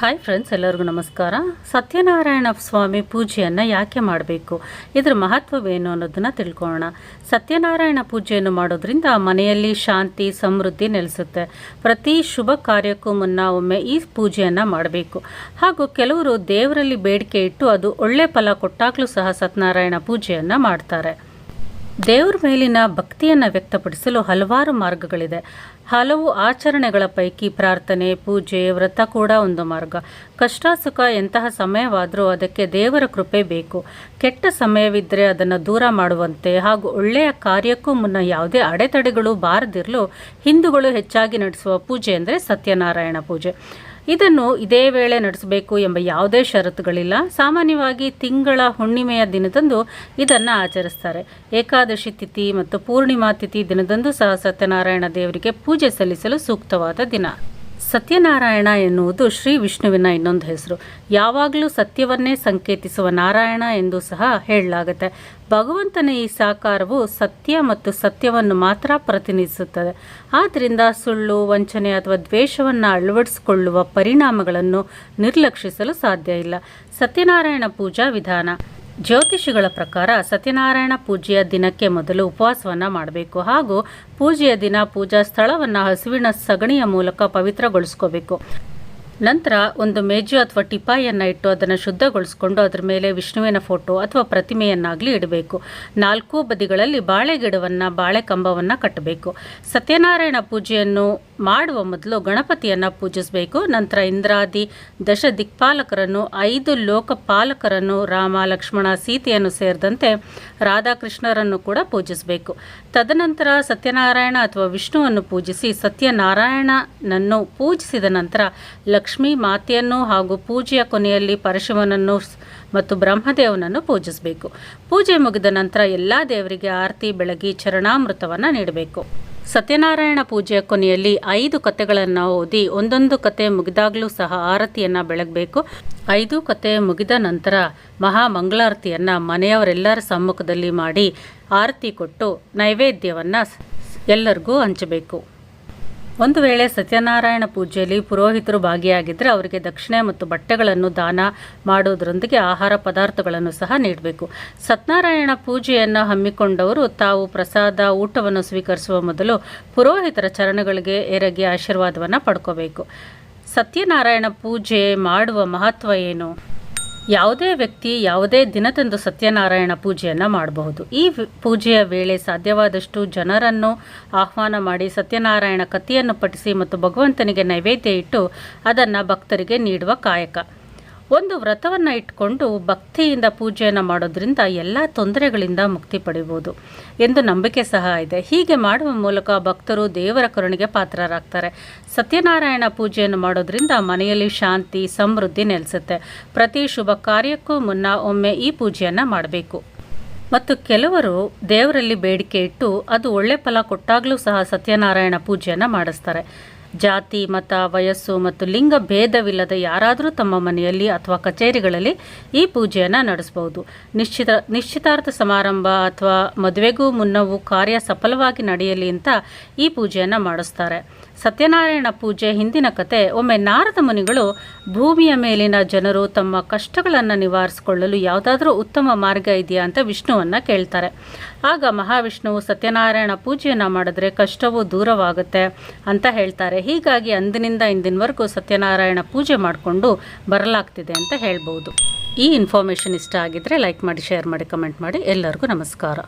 Hi friends ಎಲ್ಲರಿಗೂ ನಮಸ್ಕಾರ. ಸತ್ಯನಾರಾಯಣ ಸ್ವಾಮಿ ಪೂಜೆಯನ್ನು ಯಾಕೆ ಮಾಡಬೇಕು? ಇದರ ಮಹತ್ವವೇನು ಅನ್ನೋದನ್ನು ತಿಳ್ಕೊಳ್ಳೋಣ. ಸತ್ಯನಾರಾಯಣ ಪೂಜೆಯನ್ನು ಮಾಡೋದ್ರಿಂದ ಮನೆಯಲ್ಲಿ ಶಾಂತಿ, ಸಮೃದ್ಧಿ ನೆಲೆಸುತ್ತೆ. ಪ್ರತಿ ಶುಭ ಕಾರ್ಯಕ್ಕೂ ಮುನ್ನ ಒಮ್ಮೆ ಈ ಪೂಜೆಯನ್ನು ಮಾಡಬೇಕು. ಹಾಗೂ ಕೆಲವರು ದೇವರಲ್ಲಿ ಬೇಡಿಕೆ ಇಟ್ಟು ಅದು ಒಳ್ಳೆ ಫಲ ಕೊಟ್ಟಾಗಲೂ ಸಹ ಸತ್ಯನಾರಾಯಣ ಪೂಜೆಯನ್ನು ಮಾಡ್ತಾರೆ. ದೇವ್ರ ಮೇಲಿನ ಭಕ್ತಿಯನ್ನು ವ್ಯಕ್ತಪಡಿಸಲು ಹಲವಾರು ಮಾರ್ಗಗಳಿದೆ. ಹಲವು ಆಚರಣೆಗಳ ಪೈಕಿ ಪ್ರಾರ್ಥನೆ, ಪೂಜೆ, ವ್ರತ ಕೂಡ ಒಂದು ಮಾರ್ಗ. ಕಷ್ಟ, ಸುಖ ಎಂತಹ ಸಮಯವಾದರೂ ಅದಕ್ಕೆ ದೇವರ ಕೃಪೆ ಬೇಕು. ಕೆಟ್ಟ ಸಮಯವಿದ್ದರೆ ಅದನ್ನು ದೂರ ಮಾಡುವಂತೆ ಹಾಗೂ ಒಳ್ಳೆಯ ಕಾರ್ಯಕ್ಕೂ ಮುನ್ನ ಯಾವುದೇ ಅಡೆತಡೆಗಳು ಬಾರದಿರಲು ಹಿಂದೂಗಳು ಹೆಚ್ಚಾಗಿ ನಡೆಸುವ ಪೂಜೆ ಅಂದರೆ ಸತ್ಯನಾರಾಯಣ ಪೂಜೆ. ಇದನ್ನು ಇದೇ ವೇಳೆ ನಡೆಸಬೇಕು ಎಂಬ ಯಾವುದೇ ಷರತ್ತುಗಳಿಲ್ಲ. ಸಾಮಾನ್ಯವಾಗಿ ತಿಂಗಳ ಹುಣ್ಣಿಮೆಯ ದಿನದಂದು ಇದನ್ನು ಆಚರಿಸ್ತಾರೆ. ಏಕಾದಶಿ ತಿಥಿ ಮತ್ತು ಪೂರ್ಣಿಮಾ ತಿಥಿ ದಿನದಂದು ಸಹ ಸತ್ಯನಾರಾಯಣ ದೇವರಿಗೆ ಪೂಜೆ ಸಲ್ಲಿಸಲು ಸೂಕ್ತವಾದ ದಿನ. ಸತ್ಯನಾರಾಯಣ ಎನ್ನುವುದು ಶ್ರೀ ವಿಷ್ಣುವಿನ ಇನ್ನೊಂದು ಹೆಸರು. ಯಾವಾಗಲೂ ಸತ್ಯವನ್ನೇ ಸಂಕೇತಿಸುವ ನಾರಾಯಣ ಎಂದು ಸಹ ಹೇಳಲಾಗುತ್ತೆ. ಭಗವಂತನ ಈ ಸಾಕಾರವು ಸತ್ಯ ಮತ್ತು ಸತ್ಯವನ್ನು ಮಾತ್ರ ಪ್ರತಿನಿಧಿಸುತ್ತದೆ. ಆದ್ದರಿಂದ ಸುಳ್ಳು, ವಂಚನೆ ಅಥವಾ ದ್ವೇಷವನ್ನು ಅಳವಡಿಸಿಕೊಳ್ಳುವ ಪರಿಣಾಮಗಳನ್ನು ನಿರ್ಲಕ್ಷಿಸಲು ಸಾಧ್ಯ ಇಲ್ಲ. ಸತ್ಯನಾರಾಯಣ ಪೂಜಾ ವಿಧಾನ. ಜ್ಯೋತಿಷಿಗಳ ಪ್ರಕಾರ ಸತ್ಯನಾರಾಯಣ ಪೂಜೆಯ ದಿನಕ್ಕೆ ಮೊದಲು ಉಪವಾಸವನ್ನು ಮಾಡಬೇಕು ಹಾಗೂ ಪೂಜೆಯ ದಿನ ಪೂಜಾ ಸ್ಥಳವನ್ನು ಹಸುವಿನ ಸಗಣಿಯ ಮೂಲಕ ಪವಿತ್ರಗೊಳಿಸ್ಕೋಬೇಕು. ನಂತರ ಒಂದು ಮೇಜು ಅಥವಾ ಟಿಪಾಯಿಯನ್ನು ಇಟ್ಟು ಅದನ್ನು ಶುದ್ಧಗೊಳಿಸ್ಕೊಂಡು ಅದರ ಮೇಲೆ ವಿಷ್ಣುವಿನ ಫೋಟೋ ಅಥವಾ ಪ್ರತಿಮೆಯನ್ನಾಗಲಿ ಇಡಬೇಕು. ನಾಲ್ಕು ಬದಿಗಳಲ್ಲಿ ಬಾಳೆ ಗಿಡವನ್ನು ಬಾಳೆ ಕಂಬವನ್ನು ಕಟ್ಟಬೇಕು. ಸತ್ಯನಾರಾಯಣ ಪೂಜೆಯನ್ನು ಮಾಡುವ ಮೊದಲು ಗಣಪತಿಯನ್ನು ಪೂಜಿಸಬೇಕು. ನಂತರ ಇಂದ್ರಾದಿ ದಶ ದಿಕ್ಪಾಲಕರನ್ನು ಐದು ಲೋಕಪಾಲಕರನ್ನು, ರಾಮ, ಲಕ್ಷ್ಮಣ, ಸೀತೆಯನ್ನು ಸೇರಿದಂತೆ ರಾಧಾಕೃಷ್ಣರನ್ನು ಕೂಡ ಪೂಜಿಸಬೇಕು. ತದನಂತರ ಸತ್ಯನಾರಾಯಣ ಅಥವಾ ವಿಷ್ಣುವನ್ನು ಪೂಜಿಸಿ ಸತ್ಯನಾರಾಯಣನನ್ನು ಪೂಜಿಸಿದ ನಂತರ ಲಕ್ಷ್ಮೀ ಮಾತೆಯನ್ನು ಹಾಗೂ ಪೂಜೆಯ ಕೊನೆಯಲ್ಲಿ ಪರಶಿವನನ್ನು ಮತ್ತು ಬ್ರಹ್ಮದೇವನನ್ನು ಪೂಜಿಸಬೇಕು. ಪೂಜೆ ಮುಗಿದ ನಂತರ ಎಲ್ಲ ದೇವರಿಗೆ ಆರತಿ, ಬೆಳಗಿ, ಚರಣಾಮೃತವನ್ನು ನೀಡಬೇಕು. ಸತ್ಯನಾರಾಯಣ ಪೂಜೆಯ ಕೊನೆಯಲ್ಲಿ ಐದು ಕತೆಗಳನ್ನು ಓದಿ ಒಂದೊಂದು ಕತೆ ಮುಗಿದಾಗಲೂ ಸಹ ಆರತಿಯನ್ನು ಬೆಳಗಬೇಕು. ಐದು ಕತೆ ಮುಗಿದ ನಂತರ ಮಹಾ ಮಂಗಳಾರತಿಯನ್ನು ಮನೆಯವರೆಲ್ಲರ ಸಮ್ಮುಖದಲ್ಲಿ ಮಾಡಿ ಆರತಿ ಕೊಟ್ಟು ನೈವೇದ್ಯವನ್ನು ಎಲ್ಲರಿಗೂ ಹಂಚಬೇಕು. ಒಂದು ವೇಳೆ ಸತ್ಯನಾರಾಯಣ ಪೂಜೆಯಲ್ಲಿ ಪುರೋಹಿತರು ಭಾಗಿಯಾಗಿದ್ದರೆ ಅವರಿಗೆ ದಕ್ಷಿಣೆ ಮತ್ತು ಬಟ್ಟೆಗಳನ್ನು ದಾನ ಮಾಡೋದರೊಂದಿಗೆ ಆಹಾರ ಪದಾರ್ಥಗಳನ್ನು ಸಹ ನೀಡಬೇಕು. ಸತ್ಯನಾರಾಯಣ ಪೂಜೆಯನ್ನು ಹಮ್ಮಿಕೊಂಡವರು ತಾವು ಪ್ರಸಾದ, ಊಟವನ್ನು ಸ್ವೀಕರಿಸುವ ಮೊದಲು ಪುರೋಹಿತರ ಚರಣಗಳಿಗೆ ಎರಗಿ ಆಶೀರ್ವಾದವನ್ನು ಪಡ್ಕೋಬೇಕು. ಸತ್ಯನಾರಾಯಣ ಪೂಜೆ ಮಾಡುವ ಮಹತ್ವ ಏನು? ಯಾವುದೇ ವ್ಯಕ್ತಿ ಯಾವುದೇ ದಿನದಂದು ಸತ್ಯನಾರಾಯಣ ಪೂಜೆಯನ್ನು ಮಾಡಬಹುದು. ಈ ಪೂಜೆಯ ವೇಳೆ ಸಾಧ್ಯವಾದಷ್ಟು ಜನರನ್ನು ಆಹ್ವಾನ ಮಾಡಿ ಸತ್ಯನಾರಾಯಣ ಕಥೆಯನ್ನು ಪಠಿಸಿ ಮತ್ತು ಭಗವಂತನಿಗೆ ನೈವೇದ್ಯ ಇಟ್ಟು ಅದನ್ನು ಭಕ್ತರಿಗೆ ನೀಡುವ ಕಾಯಕ. ಒಂದು ವ್ರತವನ್ನು ಇಟ್ಕೊಂಡು ಭಕ್ತಿಯಿಂದ ಪೂಜೆಯನ್ನು ಮಾಡೋದ್ರಿಂದ ಎಲ್ಲ ತೊಂದರೆಗಳಿಂದ ಮುಕ್ತಿ ಪಡಿಬೋದು ಎಂದು ನಂಬಿಕೆ ಸಹ ಇದೆ. ಹೀಗೆ ಮಾಡುವ ಮೂಲಕ ಭಕ್ತರು ದೇವರ ಕರುಣೆಗೆ ಪಾತ್ರರಾಗ್ತಾರೆ. ಸತ್ಯನಾರಾಯಣ ಪೂಜೆಯನ್ನು ಮಾಡೋದ್ರಿಂದ ಮನೆಯಲ್ಲಿ ಶಾಂತಿ, ಸಮೃದ್ಧಿ ನೆಲೆಸುತ್ತೆ. ಪ್ರತಿ ಶುಭ ಕಾರ್ಯಕ್ಕೂ ಮುನ್ನ ಒಮ್ಮೆ ಈ ಪೂಜೆಯನ್ನು ಮಾಡಬೇಕು. ಮತ್ತು ಕೆಲವರು ದೇವರಲ್ಲಿ ಬೇಡಿಕೆ ಇಟ್ಟು ಅದು ಒಳ್ಳೆ ಫಲ ಕೊಟ್ಟಾಗಲೂ ಸಹ ಸತ್ಯನಾರಾಯಣ ಪೂಜೆಯನ್ನು ಮಾಡಿಸ್ತಾರೆ. ಜಾತಿ, ಮತ, ವಯಸ್ಸು ಮತ್ತು ಲಿಂಗ ಭೇದವಿಲ್ಲದ ಯಾರಾದರೂ ತಮ್ಮ ಮನೆಯಲ್ಲಿ ಅಥವಾ ಕಚೇರಿಗಳಲ್ಲಿ ಈ ಪೂಜೆಯನ್ನು ನಡೆಸಬಹುದು. ನಿಶ್ಚಿತ, ನಿಶ್ಚಿತಾರ್ಥ ಸಮಾರಂಭ ಅಥವಾ ಮದುವೆಗೂ ಮುನ್ನವೂ ಕಾರ್ಯ ಸಫಲವಾಗಿ ನಡೆಯಲಿ ಅಂತ ಈ ಪೂಜೆಯನ್ನು ಮಾಡಿಸ್ತಾರೆ. ಸತ್ಯನಾರಾಯಣ ಪೂಜೆ ಹಿಂದಿನ ಕತೆ. ಒಮ್ಮೆ ನಾರದ ಮುನಿಗಳು ಭೂಮಿಯ ಮೇಲಿನ ಜನರು ತಮ್ಮ ಕಷ್ಟಗಳನ್ನು ನಿವಾರಿಸಿಕೊಳ್ಳಲು ಯಾವುದಾದ್ರೂ ಉತ್ತಮ ಮಾರ್ಗ ಇದೆಯಾ ಅಂತ ವಿಷ್ಣುವನ್ನು ಕೇಳ್ತಾರೆ. ಆಗ ಮಹಾವಿಷ್ಣುವು ಸತ್ಯನಾರಾಯಣ ಪೂಜೆಯನ್ನು ಮಾಡಿದ್ರೆ ಕಷ್ಟವು ದೂರವಾಗುತ್ತೆ ಅಂತ ಹೇಳ್ತಾರೆ. ಹೀಗಾಗಿ ಅಂದಿನಿಂದ ಇಂದಿನವರೆಗೂ ಸತ್ಯನಾರಾಯಣ ಪೂಜೆ ಮಾಡಿಕೊಂಡು ಬರಲಾಗ್ತಿದೆ ಅಂತ ಹೇಳ್ಬೋದು. ಈ ಇನ್ಫಾರ್ಮೇಷನ್ ಇಷ್ಟ ಆಗಿದ್ದರೆ ಲೈಕ್ ಮಾಡಿ, ಶೇರ್ ಮಾಡಿ, ಕಮೆಂಟ್ ಮಾಡಿ. ಎಲ್ಲರಿಗೂ ನಮಸ್ಕಾರ.